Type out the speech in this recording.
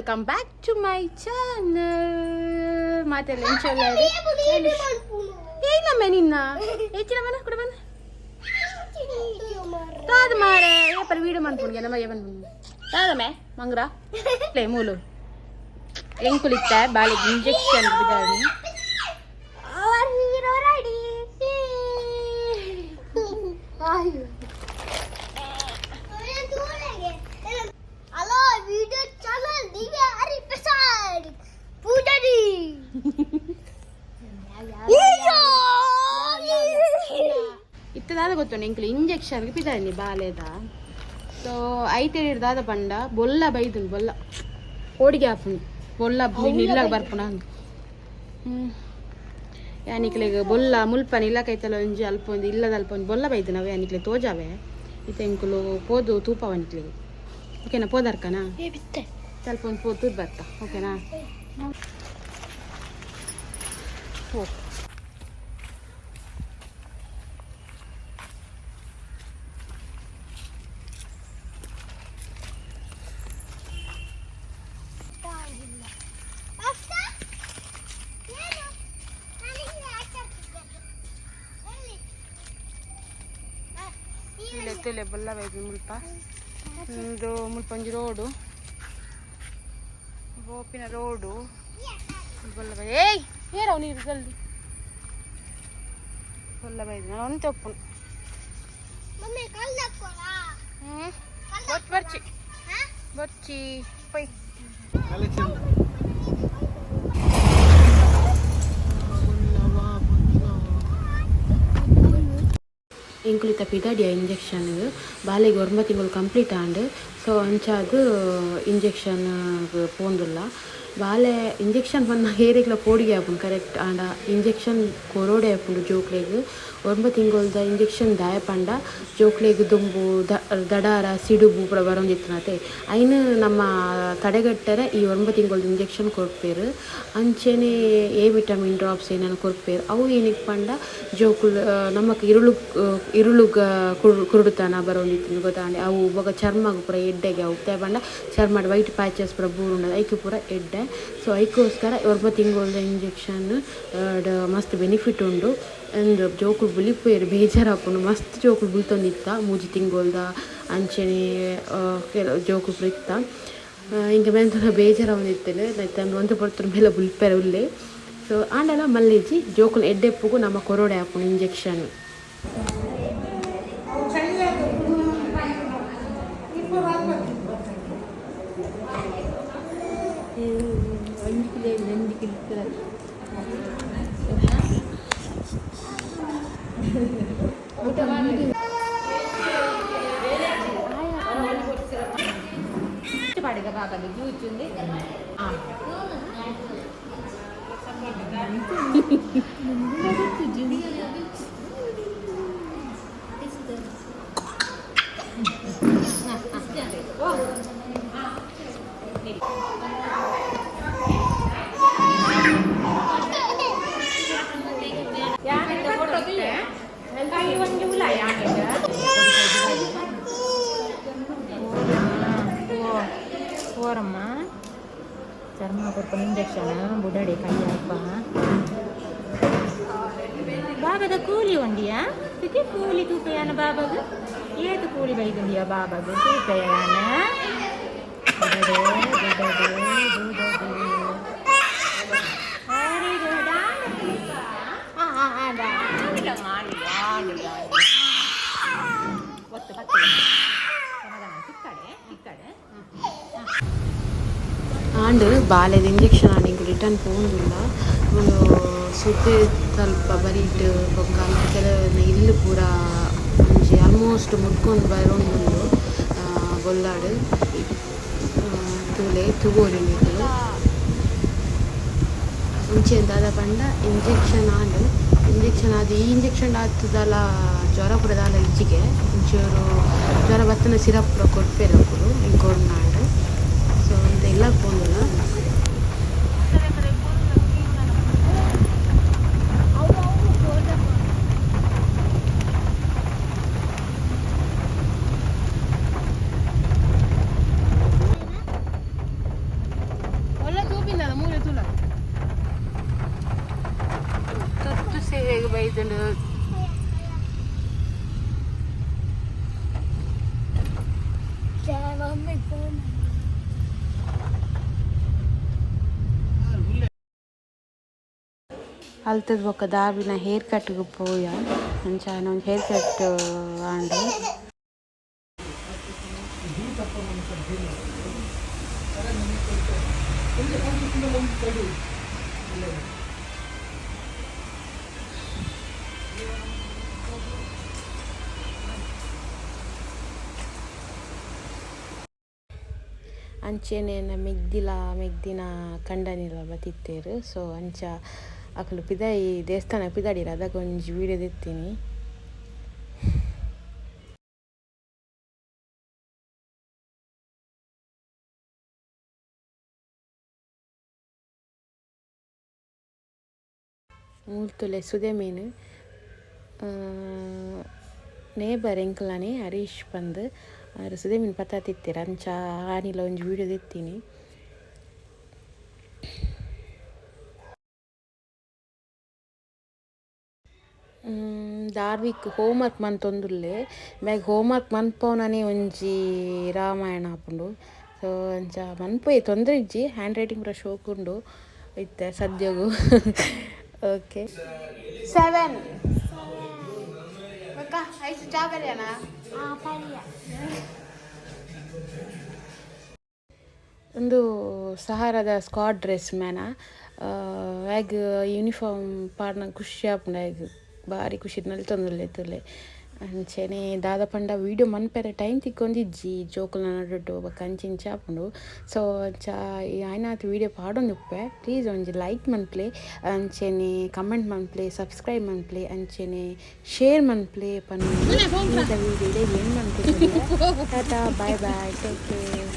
welcome back to my channel ಮಾತೆಲ್ಲ ಎಂಚಲ್ಲ ಏನಮ್ಮ ನಿನ್ನ ಹೆಚ್ಚಿನ ಮನ ಕೂಡ ಬಂದ ಕಾದು ಮಾರೆ ಏಪರ ವೀಡಿಯೋ ಮಾಡ್ಕೊಂಡು ನಮ್ಮ ಏವನ್ ಕಾದಮ್ಮೆ ಮಂಗ್ರ ಲೇ ಮೂಲು ಎಂಕುಲಿತ್ತ ಬಾಲಿಗೆ ಇಂಜೆಕ್ಷನ್ ಬಿದ್ದಾಡಿ ಇತ್ತದಾದ ಗೊತ್ತುಂಡು ಎಂಕ್ಲು ಇಂಜೆಕ್ಷನ್ ಪಿದಾನಿ ಬಾಲೇದ ಸೊ ಐತೆ ಹಿಡ್ದಾದ ಪಂಡ ಬೊಲ್ಲ ಬೈದುಂಡು ಬೊಲ್ಲ. ಓಡಿಗೆ ಹಾಪುಂಡು ಬೊಲ್ಲ ಇಲ್ಲ ಬರ್ಪುಣ ಹ್ಮ್. ಯಾನಿಕ್ಲೆಗ್ ಬೊಲ್ಲ ಮುಲ್ಪನ ಇಲ್ಲ ಕೈತಲ ಒಂಜಿ ಅಲ್ಪ ಒಂದು ಇಲ್ಲದ ಅಲ್ಪ ಒಂದು ಬೊಲ್ಲ ಬೈದು ನಾವೇ ಯಾನಿಕ್ಲೆ ತೋಜಾವೆ. ಇತ್ತೆ ಇಂಕ್ಲು ಪೋದು ತೂಪವನಿಕ್ಲೆಗ್ ಓಕೆನಾ ಪೋದರ್ಕನಾ? ಸ್ವಲ್ಪ ಒಂದು ಪೋದು ಬರ್ತಾ ಓಕೆನಾ? ಓ ಇಲ್ಲೆತ್ತಲೆ ಬೊಲ್ಲ ಬೈದು ಮುಲ್ಪ ಒಂದು ಮುಲ್ಪೊಂಜಿ ರೋಡು ಗೋಪಿನ ರೋಡು ಬೊಲ್ಲ ಬೈ ಏಯ್ ಏರವು ನೀರು ಜಲ್ದಿ ಬೊಲ್ಲ ಬೈದು ನಾನು ಒಂದು ತಪ್ಪು ಮಮ್ಮಿ ಕಲ್ಲಾಕೋರಾ ಹ್ಞೂ ಬೊಚ್ಚಿ ಬರ್ಚಿ ಬೊಚ್ಚಿ ಪೈ ಇಂಕ್ಲಿತ ಪಿದಾಡಿಯ ಇಂಜೆಕ್ಷನ್. ಬಾಲೆಗೆ ಒಂಬತ್ತು ತಿಂಗಳು ಕಂಪ್ಲೀಟ್ ಆಂಡ್ ಸೊ ಅಂಚಾದು ಇಂಜೆಕ್ಷನ್ ಪೋಂದುಲ್ಲ. ಬಾಲೆ ಇಂಜೆಕ್ಷನ್ ಬಂದ ಹೇರಿಗ್ಲ ಪೋಡಿಗೆ ಆಪುಂಡು ಕರೆಕ್ಟ್ ಆಂಡ ಇಂಜೆಕ್ಷನ್ ಕೊರೋಡೆ ಆಪುಂಡು ಜೋಕ್ಲೆಗ್. ಒಂಬತ್ತು ತಿಂಗೊಲ್ದ ಇಂಜೆಕ್ಷನ್ ದಾಯ ಪಂಡ ಜೋಕ್ಲೆಗ್ ದುಂಬು ದಡಾರ, ಸಿಡುಬು ಪೂರ ಬರೋಂದಿತ್ತನತೆ ಐನ್ ನಮ್ಮ ತಡೆಗಟ್ಟರೆ ಈ ಒಂಬತ್ತು ತಿಂಗೊಲ್ದ ಇಂಜೆಕ್ಷನ್ ಕೊಡ್ಪೇರು ಅಂಚೆನೆ ಎ ವಿಟಮಿನ್ ಡ್ರಾಪ್ಸ್ ಏನನ್ನು ಕೊಡ್ಪೇರು ಅವು ಏನಕ್ಕೆ ಪಂಡ, ಜೋಕುಲ್ ನಮಕ್ ಇರುಳು ಇರುಳು ಕುರುಡುತನ ಬರೊಂದಿತ್ತು ಗೊತ್ತಾಂಡೆ. ಅವು ಬೊಗ ಚರ್ಮಗ ಪೂರ ಎಡ್ಡೆಗೆ ಅವು ಪಂಡ. ಚರ್ಮಡ್ ವೈಟ್ ಪ್ಯಾಚಸ್ ಪೂರ ಬೂರು ಉಂಡದು ಐಕೆ ಪೂರ ಎಡ್ಡೆ. ಸೊ ಐಕೋಸ್ಕರ ಒರ್ಬ ತಿಂಗೊಳ್ದ ಇಂಜೆಕ್ಷನ್ ಮಸ್ತ್ ಬೆನಿಫಿಟ್ ಉಂಡು ಅಂದ್ ಜೋಕುಲು ಬುಲಿಪೇರು ಬೇಜಾರಾಪುಂಡು ಮಸ್ತ್ ಜೋಕುಲು ಬುಲ್ತೊಂದಿತ್ತ ಮೂಜಿ ತಿಂಗೊಳ್ದ, ಅಂಚನೆ ಪೂರ ಇತ್ತ. ಇಂಕ ಮೆಂತನ ಬೇಜಾರಾವನಿತ್ತೇನೆ ನಾನು ಒಂದು ಪಡ್ತರ ಮೇಲೆ ಬುಲ್ಪೆರ ಉಲ್ಲೆ. ಸೊ ಆಂಡಲ ಮಲ್ಲಿಜಿ ಜೋಕುಲು ಎಡ್ಡೆಪ್ಪುಗು ನಮ್ಮ ಕೊರೋಡೆ ಹಾಕೊಂಡು ಇಂಜೆಕ್ಷನ್ పాడిగా బాగా చూచుంది ಓರಮ್ಮ ಚರ್ಮ ಕೊಡ್ಕೊಂಡು ಇಂಜೆಕ್ಷನ್ ಬುಡಡಿ ಕೈ ಅಪ್ಪ ಬಾಬದ ಕೂಲಿ ಒಂದಿಯಾ ತುಕಿ ಕೂಲಿ ತೂಪಯಾನ ಬಾಬದು ಏತು ಕೂಲಿ ಬೈದುಂದಿಯ ಬಾಬದು ತೂಪಯಾನ ಬುಡಡೆ ಬುಡಡೆ ಬುಡಡೆ ಆಂಡ್ ಬಾಲೆದ ಇಂಜೆಕ್ಷನ್ ಆಗಿ ರಿಟರ್ನ್ ಪೋವೊಂದುಲ್ಲ ಒಂದು ಸುದ್ದಿ ಸ್ವಲ್ಪ ಬರೀಟ್ ಬೊಕ್ಕ ಕೆಲವು ಇಲ್ಲು ಪೂರ ಒಂಜಿ ಆಲ್ಮೋಸ್ಟ್ ಮುಟ್ಕೊಂಡು ಬರೋಂದು ಬೊಲ್ಲಾಡು ತೂಲೆ ತುಗೋರಿ ನೀರು ಮುಂಚೆ ಎಂತಾದ ಪಂಡ ಇಂಜೆಕ್ಷನ್ ಆಂಡ್. ಇಂಜೆಕ್ಷನ್ ಆದ, ಈ ಇಂಜೆಕ್ಷನ್ ಆಗ್ತದಲ್ಲ ಜ್ವರ ಪುರದಾಲ ಇಜ್ಜಿಗೆ ಒಂಚೂರು ಜ್ವರ ಬತ್ತನ ಸಿರಪ್ ಪೂರ ಕೊಡ್ಪೇರು ಅಕ್ಕರು ಅಲ್ತದ ಒಕ್ಕ ದಾಬಿ ನಾ ಹೇರ್ ಕಟ್ಗೆ ಪೋಯ ಅಂಚ ಒಂದು hair cut and Thank you. ಅಂಚೆನೆ ಮೆಗ್ದಿಲ ಮೆಗ್ದಿನ ಕಂಡನಿಲ ಬತ್ತಿತ್ತೇರು. ಸೊ ಅಂಚ ಅಕುಲು ಪಿದಾಯಿ, ದೇವಸ್ಥಾನ ಪಿದಾಡಿರ ಅದಕ್ಕೆ ಒಂಜಿ ವೀಡಿಯೋ ದಿತ್ತೀನಿ. ಮೂಲ್ತುಲೆ ಸುದೆ ಮೀನು. ನೇಬರ್ ಎಂಕ್ಲಾನೆ ಹರೀಶ್ ಪಂದ್. ಆರು ಸುದೆ ಮೀನು ಪತ್ತಾತಿತ್ತೀರ ಅಂಚ ಆನಿಲ ಒಂಜಿ ವೀಡಿಯೋ ದೆತ್ತೀನಿ ದಾರ್ವಿಕ್ ಹೋಮ್ವರ್ಕ್ ಮಂತೊಂದುಲ್ಲೆ ಬ್ಯಾಗ್ ಹೋಮ್ವರ್ಕ್ ಮನ್ಪವನನೆ ಒಂಜಿ ರಾಮಾಯಣ ಆಪುಂಡು ಸೊ ಅಂಚ ಮನ್ಪೊಯೆ ತೊಂದರೆ ಇಜ್ಜಿ ಹ್ಯಾಂಡ್ ರೈಟಿಂಗ್ ಪೂರ ಶೋಕುಂಡು ಇತ್ತೆ ಸದ್ಯಗು ಓಕೆ ಸೆವೆನ್ ಒಂದು ಸಹಾರದ ಸ್ಕಾಡ್ ಡ್ರೆಸ್ ಮ್ಯಾನ ವ್ಯಾಗ್ ಯೂನಿಫಾರ್ಮ್ ಪಾಡ್ನ ಖುಷಿ ಆಪುಂಡು ಆಗ ಬಾರಿ ಖುಷಿ ತುಲೆ ಅಂಚೆನೆ ದಾದ ಪಂಡ ವೀಡಿಯೋ ಮನ್ಪೆರೆ ಟೈಮ್ ತಿಕ್ಕೊಂದಿಜ್ಜಿ ಜೋಕುಲ್ನ ನಡುಟು ಬೊಕ ಅಂಚಿಂಚ ಆಪುಂಡು ಸೊ ಅಂಚ ಈ ಆಯ್ನಾತ್ ವೀಡಿಯೋ ಪಾಡೊಂದುಪ್ಪೆ ಪ್ಲೀಸ್ ಒಂಜಿ ಲೈಕ್ ಮನ್ಪ್ಲೆ ಅಂಚೆನೆ ಕಮೆಂಟ್ ಮನ್ಪ್ಲೆ ಸಬ್ಸ್ಕ್ರೈಬ್ ಮನ್ಪ್ಲೆ ಅಂಚೆನೆ ಶೇರ್ ಮನ್ಪ್ಲೆ ಪನ್ ವೀಡಿಯೋ ಇದೆ ಏನು ಮನ್ಪೆ tata bye bye take care